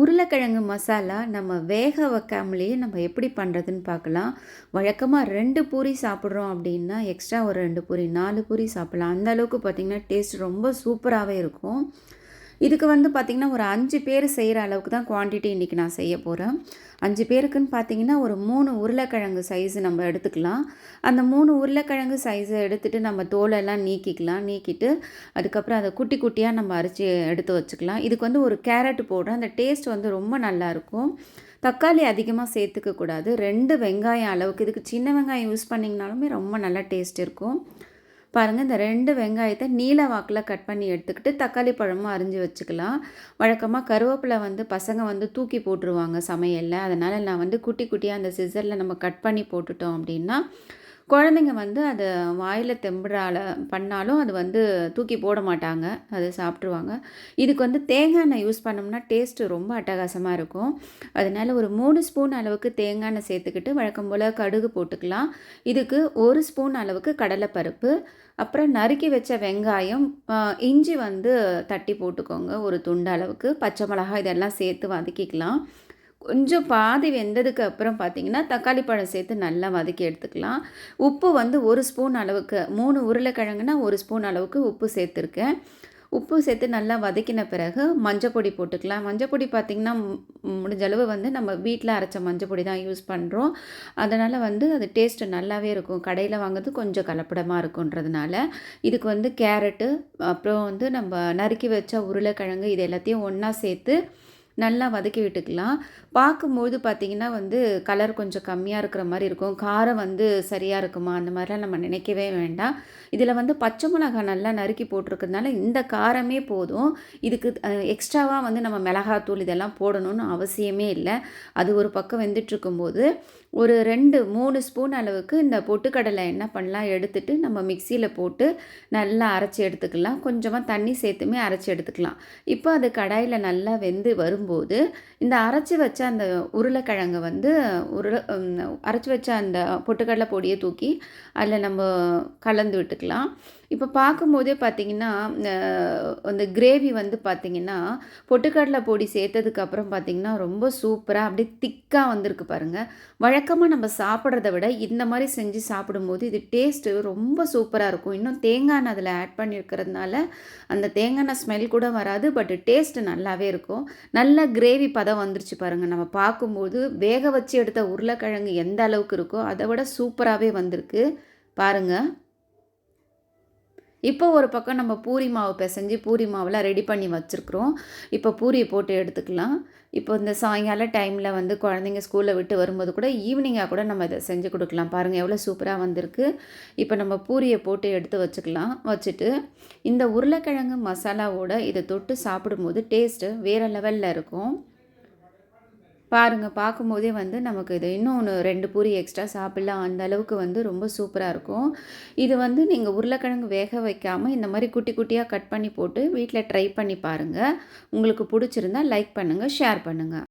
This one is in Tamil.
உருளைக்கிழங்கு மசாலா நம்ம வேக வைக்காமலேயே நம்ம எப்படி பண்ணுறதுன்னு பார்க்கலாம். வழக்கமாக ரெண்டு பூரி சாப்பிட்றோம் அப்படின்னா எக்ஸ்ட்ரா ஒரு ரெண்டு பூரி நாலு பூரி சாப்பிட்லாம். அந்த அளவுக்கு பார்த்திங்கன்னா டேஸ்ட் ரொம்ப சூப்பராகவே இருக்கும். இதுக்கு வந்து பார்த்திங்கன்னா ஒரு அஞ்சு பேர் செய்கிற அளவுக்கு தான் குவான்டிட்டி இன்றைக்கி நான் செய்ய போகிறேன் அஞ்சு பேருக்குன்னு பார்த்தீங்கன்னா ஒரு மூணு உருளைக்கிழங்கு சைஸு நம்ம எடுத்துக்கலாம். அந்த மூணு உருளைக்கிழங்கு சைஸை எடுத்துகிட்டு நம்ம தோலெல்லாம் நீக்கிக்கலாம். நீக்கிட்டு அதுக்கப்புறம் அதை குட்டி குட்டியாக நம்ம அரைச்சி எடுத்து வச்சுக்கலாம். இதுக்கு வந்து ஒரு கேரட் போடுறோம் அந்த டேஸ்ட் வந்து ரொம்ப நல்லாயிருக்கும் தக்காளி அதிகமாக சேர்த்துக்க கூடாது. ரெண்டு வெங்காயம் அளவுக்கு. இதுக்கு சின்ன வெங்காயம் யூஸ் பண்ணிங்கனாலுமே ரொம்ப நல்லா டேஸ்ட் இருக்கும். பாருங்கள் இந்த ரெண்டு வெங்காயத்தை நீல வாக்கில் கட் பண்ணி எடுத்துக்கிட்டு தக்காளி பழமும் அரிஞ்சு வச்சுக்கலாம். வழக்கமாக கருவேப்பிலை வந்து பசங்க வந்து தூக்கி போட்டுருவாங்க சமையலில். அதனால் நான் வந்து குட்டி குட்டியாக அந்த சிசரில் நம்ம கட் பண்ணி போட்டுட்டோம் அப்படின்னா குழந்தைங்க வந்து அதை வாயில் தெம்புறால பண்ணாலும் அது வந்து தூக்கி போட மாட்டாங்க. அதை சாப்பிட்ருவாங்க இதுக்கு வந்து தேங்காய் எண்ணெய் யூஸ் பண்ணோம்னா டேஸ்ட்டு ரொம்ப அட்டகாசமாக இருக்கும். அதனால் ஒரு மூணு ஸ்பூன் அளவுக்கு தேங்காய் எண்ணெய் சேர்த்துக்கிட்டு வழக்கம் போல் கடுகு போட்டுக்கலாம். இதுக்கு ஒரு ஸ்பூன் அளவுக்கு கடலைப்பருப்பு. அப்புறம் நறுக்கி வச்ச வெங்காயம் இஞ்சி வந்து தட்டி போட்டுக்கோங்க ஒரு துண்டு அளவுக்கு. பச்சை மிளகாய் இதெல்லாம் சேர்த்து வதக்கிக்கலாம். கொஞ்சம் பாதி வெந்ததுக்கு அப்புறம் பார்த்திங்கன்னா தக்காளி பழம் சேர்த்து நல்லா வதக்கி எடுத்துக்கலாம். உப்பு வந்து ஒரு ஸ்பூன் அளவுக்கு மூணு உருளைக்கிழங்குனா ஒரு ஸ்பூன் அளவுக்கு உப்பு சேர்த்துருக்கேன். உப்பு சேர்த்து நல்லா வதக்கின பிறகு மஞ்சள் பொடி போட்டுக்கலாம். மஞ்சள் பொடி பார்த்திங்கன்னா முடிஞ்ச அளவு வந்து நம்ம வீட்டில் அரைச்ச மஞ்சள் பொடி தான் யூஸ் பண்ணுறோம் அதனால் வந்து அது டேஸ்ட்டு நல்லாவே இருக்கும். கடையில் வாங்குறது கொஞ்சம் கலப்படமாக இருக்குன்றதுனால இதுக்கு வந்து கேரட்டு அப்புறம் வந்து நம்ம நறுக்கி வச்ச உருளைக்கிழங்கு இது எல்லாத்தையும் ஒன்றா சேர்த்து நல்லா வதக்கி விட்டுக்கலாம். பார்க்கும்போது பார்த்திங்கன்னா வந்து கலர் கொஞ்சம் கம்மியாக இருக்கிற மாதிரி இருக்கும். காரம் வந்து சரியாக இருக்குமா? அந்த மாதிரிலாம் நம்ம நினைக்கவே வேண்டாம். இதில் வந்து பச்சை மிளகாய் நல்லா நறுக்கி போட்டிருக்கிறதுனால இந்த காரமே போதும். இதுக்கு எக்ஸ்ட்ராவாக வந்து நம்ம மிளகாத்தூள் இதெல்லாம் போடணும்னு அவசியமே இல்லை. அது ஒரு பக்கம் வெந்துட்டுருக்கும்போது ஒரு ரெண்டு மூணு ஸ்பூன் அளவுக்கு இந்த பொட்டுக்கடலை என்ன பண்ணலாம் எடுத்துட்டு நம்ம மிக்சியில் போட்டு நல்லா அரைச்சி எடுத்துக்கலாம். கொஞ்சமாக தண்ணி சேர்த்துமே அரைச்சி எடுத்துக்கலாம். இப்போ அது கடாயில் நல்லா வெந்து வரும் வரும்போது இந்த அரைச்சி வச்ச அந்த உருளைக்கிழங்கை வந்து உருளை அரைச்சி வச்ச அந்த பொட்டுக்கடலை பொடியை தூக்கி அதில் நம்ம கலந்து விட்டுக்கலாம். இப்போ பார்க்கும்போதே பார்த்தீங்கன்னா அந்த கிரேவி வந்து பார்த்திங்கன்னா பொட்டுக்கடலை பொடி சேர்த்ததுக்கப்புறம் பார்த்திங்கன்னா ரொம்ப சூப்பராக அப்படியே திக்காக வந்திருக்கு பாருங்கள் வழக்கமாக நம்ம சாப்பிட்றத விட இந்த மாதிரி செஞ்சு சாப்பிடும்போது இது டேஸ்ட்டு ரொம்ப சூப்பராக இருக்கும். இன்னும் தேங்காய் அதில் ஆட் பண்ணியிருக்கிறதுனால அந்த தேங்காய் ஸ்மெல் கூட வராது பட் டேஸ்ட்டு நல்லாவே இருக்கும். நல்ல கிரேவி பதம் வந்துருச்சு பாருங்கள் நம்ம பார்க்கும்போது வேக வச்சு எடுத்த உருளைக்கிழங்கு எந்த அளவுக்கு இருக்கோ அதை விட சூப்பராகவே வந்திருக்கு. பாருங்கள் இப்போ ஒரு பக்கம் நம்ம பூரி மாவு பிசைஞ்சு பூரி மாவெலாம் ரெடி பண்ணி வச்சுருக்குறோம். இப்போ பூரியை போட்டு எடுத்துக்கலாம். இப்போ இந்த சாயங்கால டைமில் வந்து குழந்தைங்க ஸ்கூலில் விட்டு வரும்போது கூட ஈவினிங்காக கூட நம்ம இதை செஞ்சு கொடுக்கலாம். பாருங்கள் எவ்வளோ சூப்பராக வந்திருக்கு. இப்போ நம்ம பூரியை போட்டு எடுத்து வச்சுக்கலாம். வச்சுட்டு இந்த உருளைக்கிழங்கு மசாலாவோட இதை தொட்டு சாப்பிடும்போது டேஸ்ட்டு வேறு லெவலில் இருக்கும். பாருங்கள் பார்க்கும்போதே வந்து நமக்கு இது இன்னும் ஒன்று ரெண்டு பூரி எக்ஸ்ட்ரா சாப்பிட்லாம் அந்த அளவுக்கு வந்து ரொம்ப சூப்பராக இருக்கும். இது வந்து நீங்கள் உருளைக்கிழங்கு வேக வைக்காமல் இந்த மாதிரி குட்டி குட்டியாக கட் பண்ணி போட்டு வீட்டில் ட்ரை பண்ணி பாருங்கள் உங்களுக்கு பிடிச்சிருந்தா லைக் பண்ணுங்கள் ஷேர் பண்ணுங்கள்